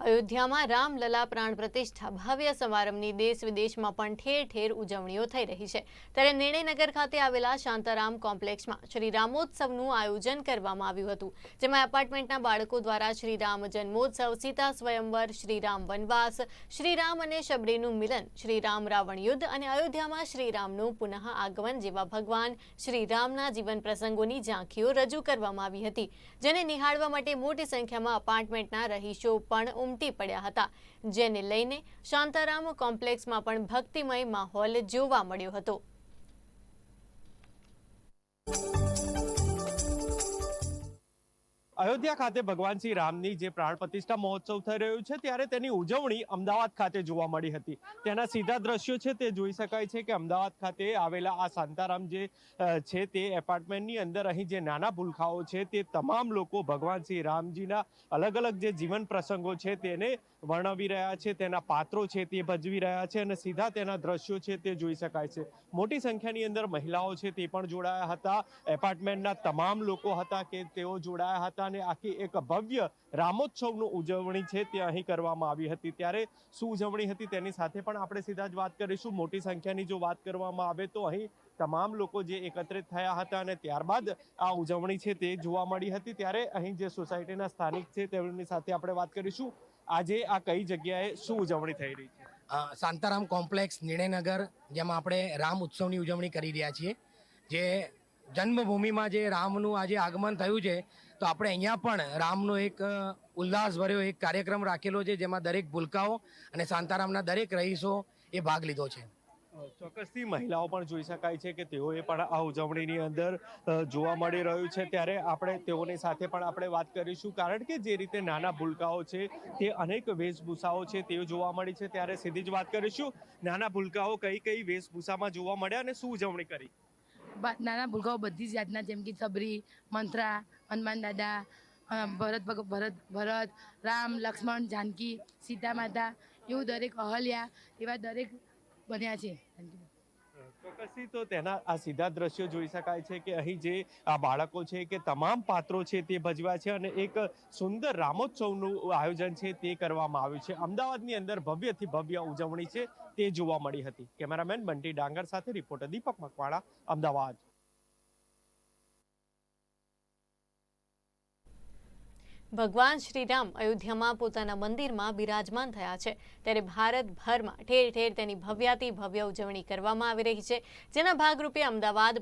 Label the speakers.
Speaker 1: અયોધ્યામાં રામલલા પ્રાણ પ્રતિષ્ઠા ભવ્ય સમારંભની દેશ વિદેશમાં પણ ઠેર ઠેર ઉજવણીઓ થઈ રહી છે. ત્યારે નિર્ણયનગર ખાતે આવેલા શાંતારામ કોમ્પ્લેક્સમાં શ્રી રામોત્સવનું આયોજન કરવામાં આવ્યું હતું, જેમાં એપાર્ટમેન્ટના બાળકો દ્વારા શ્રી રામ જન્મોત્સવ, સીતા સ્વયંવર, શ્રી રામ વનવાસ, શ્રી રામ અને શબરીનું મિલન, શ્રી રામ રાવણ યુદ્ધ અને અયોધ્યામાં શ્રી રામનું પુનઃ આગમન જેવા ભગવાન શ્રી રામના જીવન પ્રસંગોની ઝાંખીઓ રજૂ કરવામાં આવી હતી, જેને નિહાળવા માટે મોટી સંખ્યામાં અપાર્ટમેન્ટના રહીશો પણ ઉમટી પડ્યા હતા જેને લઈને શાંતારામ કોમ્પ્લેક્સમાં પણ ભક્તિમય માહોલ જોવા મળ્યો હતો.
Speaker 2: અયોધ્યા ખાતે ભગવાન શ્રી રામની જે પ્રાણ પ્રતિષ્ઠા મહોત્સવ થઈ રહ્યો છે, ત્યારે તેની ઉજવણી અમદાવાદ ખાતે જોવા મળી હતી. તેના સીધા દ્રશ્યો છે, તે જોઈ શકાય છે કે અમદાવાદ ખાતે આવેલા આ શાંતારામ જે છે તે એપાર્ટમેન્ટની અંદર અહીં જે નાના ભૂલખાઓ છે, તે તમામ લોકો ભગવાન શ્રી રામજીના અલગ અલગ જે જીવન પ્રસંગો છે તેને વર્ણવી રહ્યા છે, તેના પાત્રો છે તે ભજવી રહ્યા છે અને સીધા તેના દ્રશ્યો છે તે જોઈ શકાય છે. મોટી સંખ્યાની અંદર મહિલાઓ છે તે પણ જોડાયા હતા. એપાર્ટમેન્ટના તમામ લોકો હતા કે તેઓ જોડાયા હતા અને આખી એક ભવ્ય રામોત્સવનું ઉજવણી છે તે અહીં કરવામાં આવી હતી. ત્યારે શું ઉજવણી હતી તેની સાથે પણ આપણે સીધા જ વાત કરીશું. મોટી સંખ્યાની જો વાત કરવામાં આવે તો અહીં તમામ લોકો જે એકત્રિત થયા હતા અને ત્યારબાદ આ ઉજવણી છે તે જોવા મળી હતી. ત્યારે અહીં જે સોસાયટીના સ્થાનિક છે તેમની સાથે આપણે વાત કરીશું. આજે આ કઈ જગ્યાએ શું ઉજવણી થઈ રહી છે?
Speaker 3: શાંતારામ કોમ્પ્લેક્સ નિર્ણયનગર, જેમાં આપણે રામ ઉત્સવની ઉજવણી કરી રહ્યા છીએ. જે જન્મભૂમિમાં જે રામનું આજે આગમન થયું છે તો આપણે અહીંયા પણ રામનો એક ઉલ્લાસભર્યો એક કાર્યક્રમ રાખેલો છે, જેમાં દરેક ભૂલકાઓ અને શાંતારામના દરેક રહીશો એ ભાગ લીધો છે.
Speaker 2: ચોક્કસથી મહિલાઓ પણ જોઈ શકાય છે કે તેઓએ પણ આ ઉજવણીની અંદર જોવા મળી રહ્યું છે. ત્યારે આપણે તેઓની સાથે પણ આપણે વાત કરીશું, કારણ કે જે રીતે નાના ભૂલકાઓ છે, તે અનેક વેશભૂષાઓ છે, તેઓ જોવા મળી છે. ત્યારે સીધી જ વાત કરીશું. નાના ભૂલકાઓ કઈ કઈ વેશભૂષામાં જોવા મળ્યા અને શું ઉજવણી કરી?
Speaker 4: નાના ભૂલકાઓ બધી જ જાતના, જેમ કે સબરી, મંત્રા, હનુમાન દાદા ભરત ભરત ભરત, રામ, લક્ષ્મણ, જાનકી સીતા માતા એવું દરેક અહલ્યા એવા દરેક બન્યા છે.
Speaker 2: ચોક્કસથી તો તેના આ સીધા દ્રશ્યો જોઈ શકાય છે કે અહીં જે આ બાળકો છે કે તમામ પાત્રો છે તે ભજવ્યા છે અને એક સુંદર રામોત્સવનું આયોજન છે તે કરવામાં આવ્યું છે. અમદાવાદની અંદર ભવ્યથી ભવ્ય ઉજવણી છે તે જોવા મળી હતી. કેમેરામેન બંટી ડાંગર સાથે રિપોર્ટર દીપક મકવાણા, અમદાવાદ.
Speaker 1: ભગવાન શ્રીરામ અયોધ્યામાં પોતાના મંદિરમાં બિરાજમાન થયા છે. ત્યારે ભારતભરમાં ઠેર ઠેર તેની ભવ્યાતિ ભવ્ય ઉજવણી કરવામાં આવી રહી છે. જેના ભાગરૂપે અમદાવાદ